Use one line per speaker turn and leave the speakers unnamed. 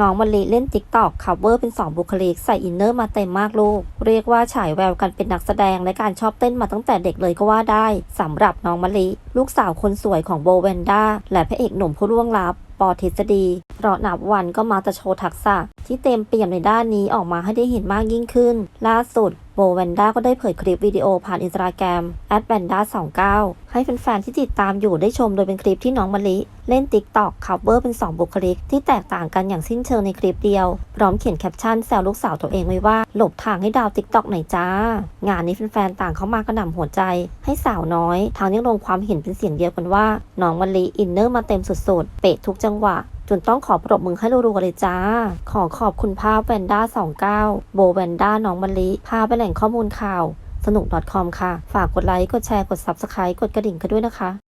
น้องมะลิเล่นติ๊กตอกคัฟเวอร์เป็น 2 บุคลิก ใส่อินเนอร์มาเต็มมากลูก เรียกว่าฉายแววกันเป็นนักแสดงและการชอบเต้นมาตั้งแต่เด็กเลยก็ว่าได้สำหรับน้องมะลิ ลูกสาวคนสวยของโบแวนด้าและพระเอกหนุ่มผู้ล่วงลับปอทฤษฎีเพราะนับวันก็มาจะโชว์ทักษะ ที่เต็มเปี่ยมในด้านนี้ออกมาให้ได้เห็นมากยิ่งขึ้น ล่าสุด โบแวนด้าก็ได้เผยคลิปวิดีโอผ่านอินสตาแกรมแอดแวนด้า29 ให้แฟนๆที่ติดตามอยู่ได้ชมโดยเป็นคลิปที่น้องมะลิเล่น TikTok คัฟเวอร์เป็น 2 บุคลิก ที่แตกต่างกันอย่างสิ้นเชิงในคลิปเดียว พร้อมเขียนแคปชั่นแซวลูกสาวตัวเองไว้ว่า หลบทางให้ดาว TikTok หน่อยจ้า งานนี้แฟนๆต่างเข้ามากระหน่ำหัวใจ ให้สาวน้อย ทางยังลงความเห็นเป็นเสียงเดียวกันว่า น้องมะลิอินเนอร์มาเต็มสุดๆ เป๊ะทุกจังหวะ จนต้องขอปรบมือให้รัวๆเลยจ้า ขอขอบคุณภาพแวนด้า29 โบแวนด้าน้องมะลิ พาไปแหล่งข้อมูลข่าว สนุก .com ค่ะ ฝากกดไลค์ กดแชร์ กด Subscribe กดกระดิ่งกันด้วยนะคะ